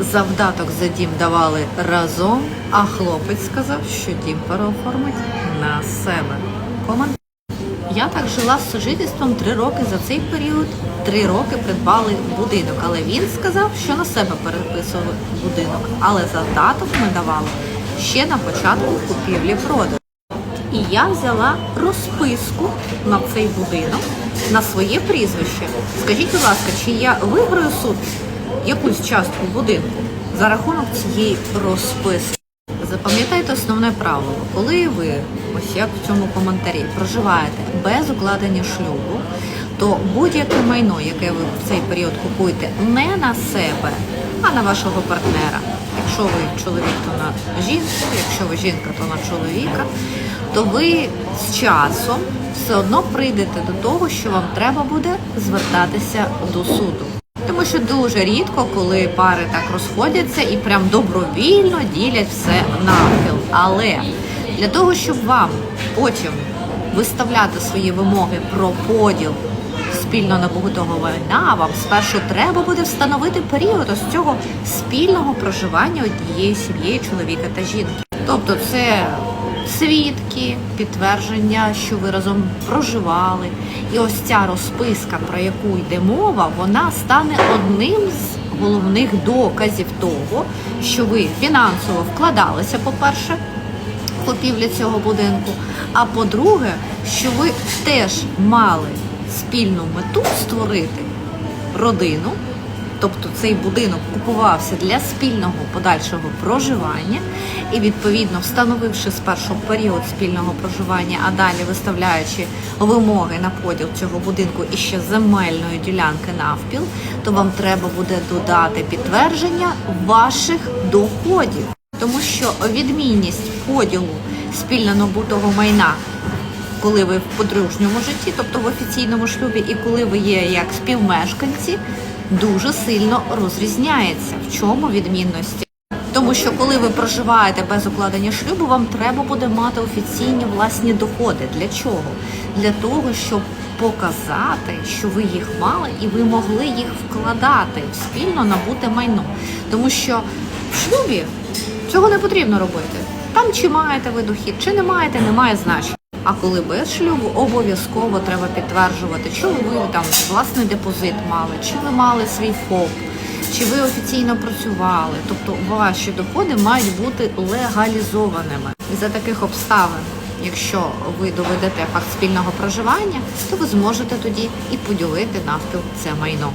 завдаток за дім давали разом, а хлопець сказав, що дім переоформить на себе. Коментар. Я так жила з сожительством три роки. За цей період три роки придбали будинок. Але він сказав, що на себе переписував будинок. Але завдаток ми давали ще на початку купівлі продажу. І я взяла розписку на цей будинок на своє прізвище. Скажіть, будь ласка, чи я виграю суд якусь частку будинку за рахунок цієї розписки? Запам'ятайте основне правило, коли ви, ось як в цьому коментарі, проживаєте без укладення шлюбу, то будь-яке майно, яке ви в цей період купуєте не на себе, а на вашого партнера. Якщо ви чоловік, то на жінку, якщо ви жінка, то на чоловіка, то ви з часом все одно прийдете до того, що вам треба буде звертатися до суду. Тому що дуже рідко, коли пари так розходяться і прям добровільно ділять все навпіл. Але для того, щоб вам потім виставляти свої вимоги про поділ спільно набутого майна, вам спершу треба буде встановити період ось цього спільного проживання однієї сім'єї чоловіка та жінки. Тобто це свідки, підтвердження, що ви разом проживали. І ось ця розписка, про яку йде мова, вона стане одним з головних доказів того, що ви фінансово вкладалися, по-перше, в купівлю цього будинку. А по-друге, що ви теж мали спільну мету створити родину. Тобто цей будинок купувався для спільного подальшого проживання, і відповідно встановивши спершу період спільного проживання, а далі виставляючи вимоги на поділ цього будинку і ще земельної ділянки навпіл, то вам треба буде додати підтвердження ваших доходів, тому що відмінність поділу спільно набутого майна коли ви в подружньому житті, тобто в офіційному шлюбі, і коли ви є як співмешканці, дуже сильно розрізняється. В чому відмінності? Тому що коли ви проживаєте без укладення шлюбу, вам треба буде мати офіційні власні доходи. Для чого? Для того, щоб показати, що ви їх мали, і ви могли їх вкладати в спільно набуте майно. Тому що в шлюбі цього не потрібно робити. Там чи маєте ви дохід, чи не маєте, немає значення. А коли без шлюбу, обов'язково треба підтверджувати, чи ви там власний депозит мали, чи ви мали свій ФОП, чи ви офіційно працювали. Тобто ваші доходи мають бути легалізованими. І за таких обставин, якщо ви доведете факт спільного проживання, то ви зможете тоді і поділити навпіл це майно.